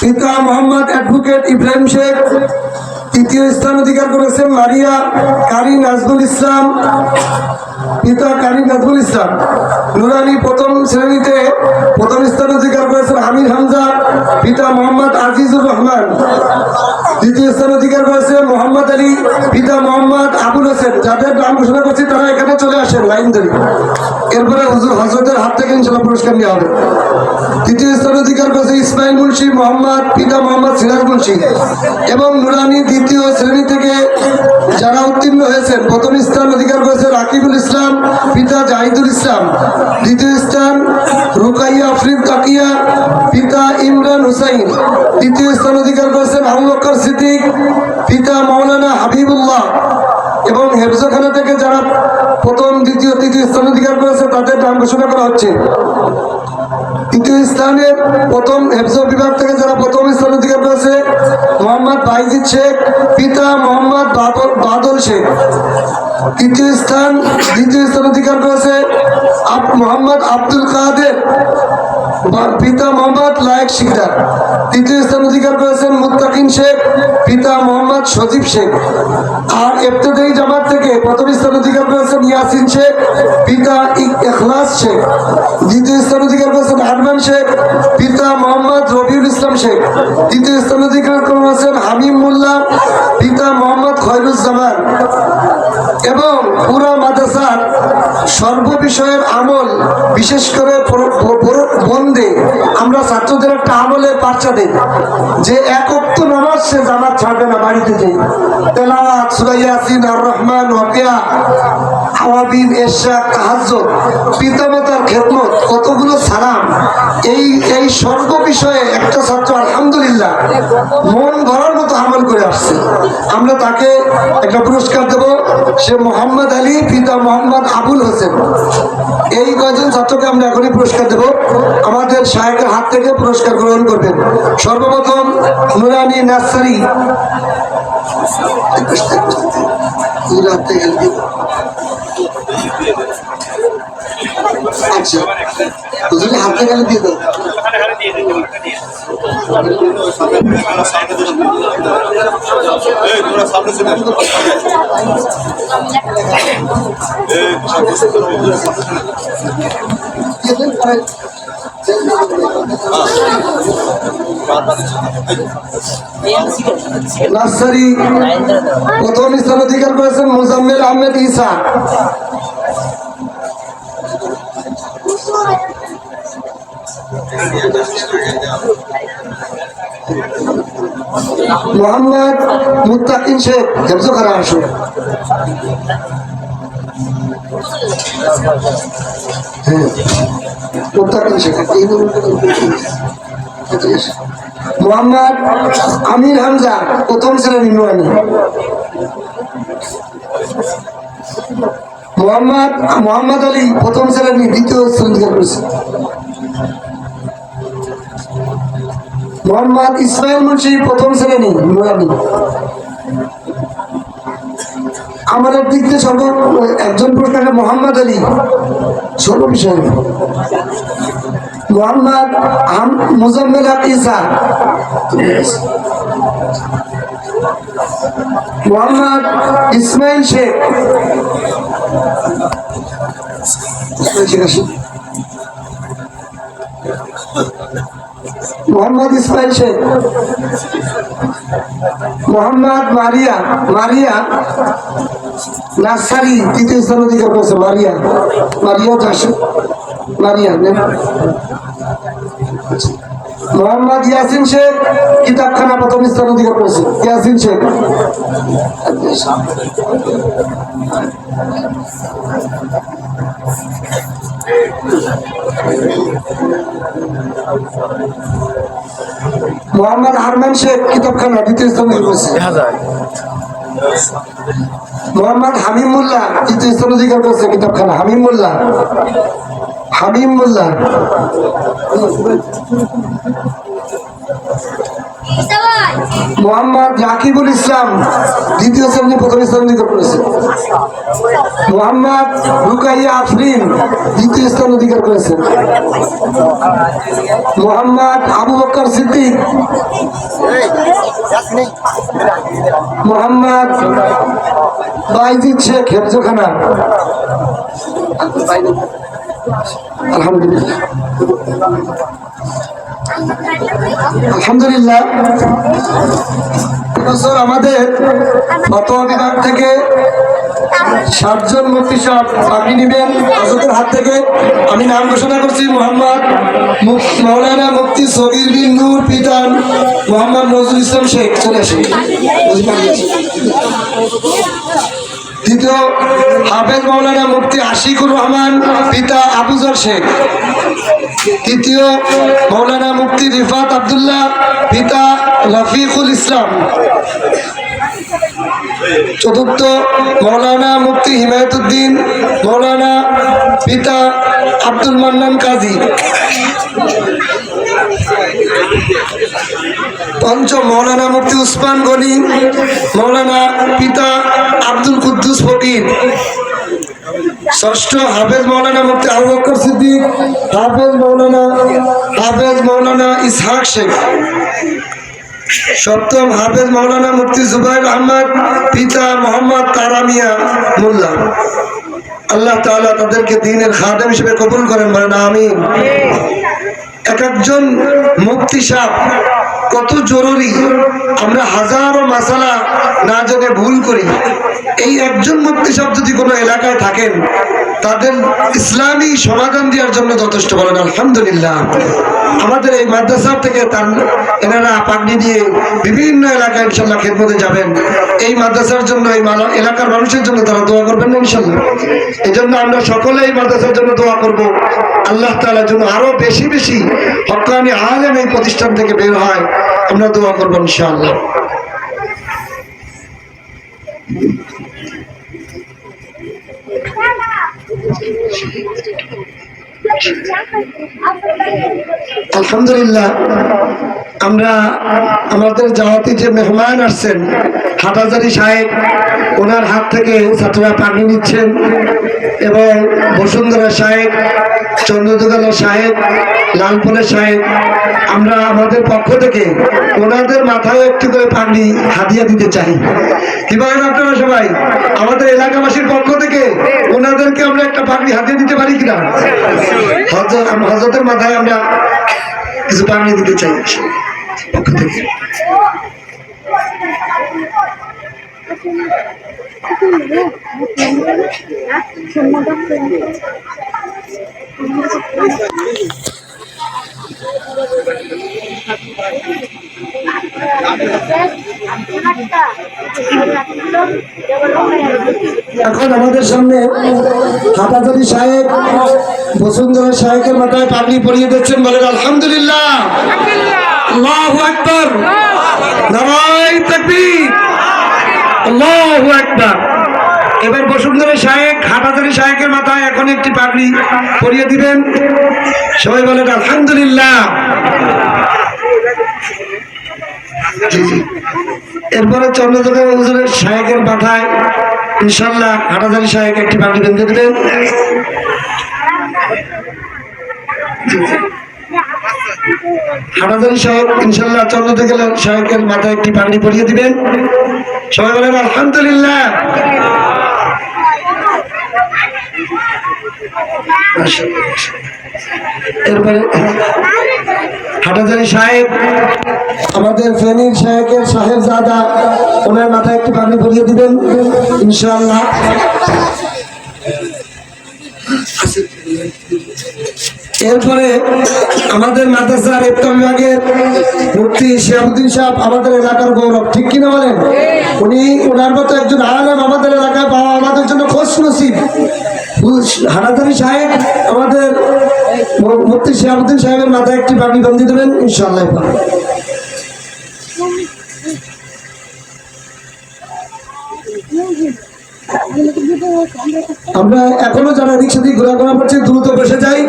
পিতা মোহাম্মদ অ্যাডভোকেট ইব্রাহিম শেখ, তৃতীয় স্থান অধিকার করেছেন মারিয়া কারি নাজমুল ইসলাম। পিতা কারি নাজমুল ইসলাম। নুরানি প্রথম শ্রেণীতে প্রথম স্থান অধিকার করেছেন হামিদ হামজা, পিতা মোহাম্মদ আজিজুর রহমান। দ্বিতীয় স্থান অধিকার করেছে মোহাম্মদ আলী, পিতা মোহাম্মদ আবুল হোসেন। যাদের নাম ঘোষণা করছি, তারা এখানে চলে আসেন লাইন ধরে। এরপরে হুজুর হজরতের হাত থেকে ইনশাল্লাহ পুরস্কার নেওয়া হবে। তৃতীয় স্থান মুন্সি মোহাম্মদ, পিতা মোহাম্মদ সিরাজ মুন্সি। এবং নুরানি দ্বিতীয় শ্রেণি থেকে যারা উত্তীর্ণ হয়েছেন, প্রথম স্থান অধিকার করেছে রাকিবুল ইসলাম, পিতা জাহিদুল ইসলাম। দ্বিতীয় স্থান রুকাইয়া আফরিদ কাকিয়া পিতা ইমরান হুসাইন। তৃতীয় স্থান অধিকার করেছেন আবু সিদ্দিক, পিতা মাওলানা হাবিবুল্লাহ। এবং হেফজখানা থেকে যারা প্রথম, দ্বিতীয়, তৃতীয় স্থান অধিকার করেছে, তাদের নাম ঘোষণা করা হচ্ছে। তৃতীয় স্থানে প্রথম তৃতীয় স্থান, দ্বিতীয় স্থান অধিকার করেছে মোহাম্মদ আব্দুল কাদের। পিতা মোহাম্মদ লায়েক শিকদার। তৃতীয় স্থান অধিকার করেছেন মুত্তাকিন শেখ, পিতা মোহাম্মদ সজীব শেখ। আর এফতেদায়ী জামাত থেকে প্রথম স্থান অধিকার করেছেন ইয়াসিন শেখ, পিতা এখলাস শেখ, দ্বিতীয় স্থান অধিকার করেছেন আরমান শেখ, পিতা মোহাম্মদ রবিউল ইসলাম শেখ তৃতীয় স্থান অধিকার করেছেন হামিম মোল্লা, পিতা মোহাম্মদ খয়রুজ্জামান। এবং পুরা মাদ্রাসার সর্ব বিষয়ের আমল, বিশেষ করে পর- বন্দে। আমরা ছাত্রদের একটা আমলের দিই। যে এক নামাজ সে জামাত ছাড়বে না, বাড়িতে যে কতগুলো এই এই সর্ব বিষয়ে একটা ছাত্র আলহামদুলিল্লাহ মন ভরার মতো আমল করে আসছে। আমরা তাকে একটা পুরস্কার দেব। সে মোহাম্মদ আলী, পিতা মোহাম্মদ আবুল হোসেন। এই কয়জন ছাত্রকে আমরা এখনই পুরস্কার দেব। আমাদের সাহেবের হাত থেকে পুরস্কার গ্রহণ করবেন। সর্বপ্রথম নুরানি নার্সারি আচ্ছা হাতে গেলে দিয়ে দাও। নার্সারি প্রথম স্থান অধিকার করেছেন মোজাম্মেল আহমেদ ইসা মোহাম্মদ মুত্তাকিন শেখ হ্যাঁ মোহাম্মদ আমির হামজা, প্রথম শ্রেণি নুয়ানি মোহাম্মদ মোহাম্মদ আলী, প্রথম শ্রেণি দ্বিতীয় শ্রেণি করেছে মোহাম্মদ ইসমাইল মুন্সি প্রথম শ্রেণি আমাদের দিক থেকে সর্ব একজন পুরস্কার মোহাম্মদ আলী, সর্ব বিষয়। মোহাম্মদ মুজাম্মেল ইসা। মোহাম্মদ ইসমাইল শেখ। মোহাম্মদ ইসমাইল শেখ। মোহাম্মদ মারিয়া মারিয়া নার্সারি, তৃতীয় স্থান অধিকার করেছে মারিয়া। মারিয়া চাষু মারিয়া। মোহাম্মদ ইয়াসিন শেখ, কিতাবখানা প্রথম স্থান অধিকার করেছে ইয়াসিন শেখ। মোহাম্মদ হারমান শেখ কিতাবখানা দ্বিতীয় স্থান অধিকার মোহাম্মদ হামিম মোল্লা তৃতীয় স্থান অধিকার করেছে কিতাবখানা। হামিম মোল্লা হামিম মোল্লা মোহাম্মদ রাকিবুল ইসলাম দ্বিতীয় শ্রেণি প্রথম স্থান অধিকার করেছেন মোহাম্মদ রুকাইয়া আফরিন দ্বিতীয় স্থান অধিকার করেছেন মোহাম্মদ আবু বকর সিদ্দিক মোহাম্মদ বাইজিদ শেখ হেফজখানা। আলহামদুলিল্লাহ। আলহামদুলিল্লাহ। এবছর আমাদের ফতোয়া বিভাগ থেকে ষাটজন মুক্তি সাহেব চাকরি নেবেন। হজরতের হাত থেকে আমি নাম ঘোষণা করছি, মোহাম্মদ মৌলানা মুফতি সবির বিন নূর পিতান মোহাম্মদ নজরুল ইসলাম শেখ। চলে পারছি। দ্বিতীয় হাফেজ মৌলানা মুফতি আশিকুর রহমান, পিতা আবুজর শেখ। তৃতীয় মৌলানা মুফতি রিফাত আবদুল্লাহ, পিতা রফিকুল ইসলাম। চতুর্থ মৌলানা মুফতি হিমায়তুদ্দিন মৌলানা পিতা আব্দুল মান্নান কাজী। পঞ্চম মৌলানা মুফতি উসমান গনি, মৌলানা পিতা আব্দুল কুদ্দুস ফকির, ষষ্ঠ হাফেজ মৌলানা মুফতি আবু বকর সিদ্দিক, হাফেজ মৌলানা হাফেজ মৌলানা ইসহাক শেখ, সপ্তম হাফেজ মৌলানা মুফতি জুবাইর আহমদ, পিতা মোহাম্মদ তারামিয়া মোল্লা। আল্লাহ তাআলা তাদেরকে দিনের খাদেম হিসেবে কবুল করেন, বলেন আমিন। এক একজন মুক্তি সাপ কত জরুরি আমরা হাজারো মাসালা না জেনে ভুল করি। এই একজন মুক্তি সাপ যদি কোনো এলাকায় থাকেন, তাদের ইসলামী সমাধান দেওয়ার জন্য যথেষ্ট বলেন, আলহামদুলিল্লাহ। আমাদের এই মাদ্রাসা থেকে তার এনারা পাগড়ি দিয়ে বিভিন্ন এলাকায় ইনশাল্লাহ খেদমতে যাবেন। এই মাদ্রাসার জন্য, এই এলাকার মানুষের জন্য তারা দোয়া করবেন না ইনশাল্লাহ। এই জন্য আমরা সকলে এই মাদ্রাসার জন্য দোয়া করব। আল্লাহ তাআলার জন্য আরও বেশি বেশি হকানি আলেম এই প্রতিষ্ঠান থেকে বের হয়। আমরা দোয়া করব ইনশাআল্লাহ। আলহামদুলিল্লাহ আমরা আমাদের জাহাতি যে মেহমান আসছেন, হাটাজারি সাহেব, ওনার হাত থেকে ছাত্ররা পানি নিচ্ছেন এবং বসুন্ধরা সাহেব চন্দ্রদুগালা সাহেব লালপনের সাহেব, আমরা আমাদের পক্ষ থেকে ওনাদের মাথায় একটু করে পাগড়ি হাদিয়া দিতে চাই। কি আপনারা সবাই? আমাদের এলাকাবাসীর পক্ষ থেকে ওনাদেরকে আমরা একটা পাগড়ি হাতিয়ে দিতে পারি কিনা? হজরত, হজরতের মাথায় আমরা কিছু পাগড়ি দিতে চাই। এখন আমাদের সামনে হাটাজারি সাহেব বসুন্ধরা সাহেবের মাথায় পাগড়ি পরিয়ে দিচ্ছেন বলেন আলহামদুলিল্লাহ। আল্লাহু আকবার। নারাই তাকবীর। আল্লাহু আকবার। এবার বসুন্ধরা সাহেব হাটাজারি সাহেবের মাথায় এখন একটি পাগড়ি পরিয়ে দিবেন। সবাই বলেন, আলহামদুলিল্লাহ। এরপরে চন্দ্রদুর্গা হুজুরের শায়েকের মাথায় ইনশাল্লাহ হাটাজারি শায়েক একটি পাগড়ি বেঁধে দেবেন। হাটাজারি সাহেব, ইনশাল্লাহ চন্দ্রদুর্গা শায়েকের মাথায় একটি পাগড়ি পরিয়ে দিবেন। সবাই বলেন, আলহামদুলিল্লাহ। এরপরে হাটাজারি সাহেব, আমাদের ফেনীর সাহেবের সাহেব জাদা ওনার মাথায় একটি পানি ভরিয়ে দিবেন ইনশাআল্লাহ এরপরে আমাদের মাদ্রাসার একটা বিভাগের মুফতি শিয়াবুদ্দিন সাহেব আমাদের এলাকার গৌরব, ঠিক কিনা বলেন? উনি ওনার মতো একজন আলেম আমাদের এলাকায় পাওয়া আমাদের জন্য খোঁজ নসিব। হানাদারি সাহেব আমাদের মুফতি শিয়াবুদ্দিন সাহেবের মাথায় একটি বাগি বন্দি দেবেন, ইনশাআল্লাহ আমরা এখনও যারা রিক্সা দিয়ে ঘোরাঘোরা করছি, দ্রুত বসে যাই।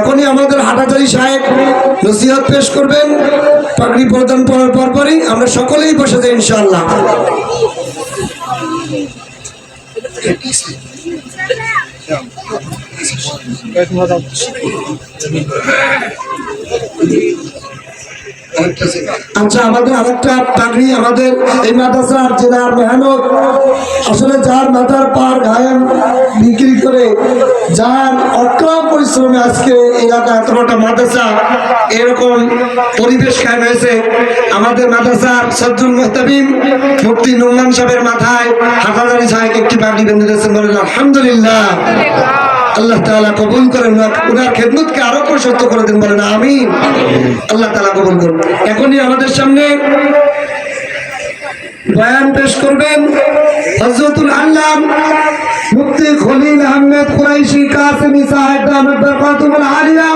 এখনই আমাদের হাটাচারি সাহেব নসিহত পেশ করবেন। পাগড়ি প্রদান করার পরপরই আমরা সকলেই বসে যাই, ইনশাআল্লাহ। আচ্ছা আমাদের আরেকটা আমাদের এই জেলার মেহনত। আসলে যার মাথার পার গায়েন বিক্রি করে, যার পরিশ্রমে আজকে এলাকা এত বড় মাদ্রাসা, এরকম পরিবেশ কায়েম হয়েছে। আমাদের মাদ্রাসার সজ্জুল মোহতাবিম মুফতি নুমান সাহেবের মাথায় হাফাজারি সাহেব একটি পাগড়ি বেঁধে দিয়েছেন বলেন, আলহামদুলিল্লাহ। আল্লাহ তালা কবুল করেন, ওনার খেদমতকে আরও প্রশস্ত করে দিন বলেন আমি আল্লাহ তালা কবুল করুন। এখনই আমাদের সামনে বয়ান পেশ করবেন হজরতুল আল্লাহ মুফতি খলিল আহমেদ কুরাইশি কাসিমি সাহেব আহমেদ বরকাতুল আলিয়া।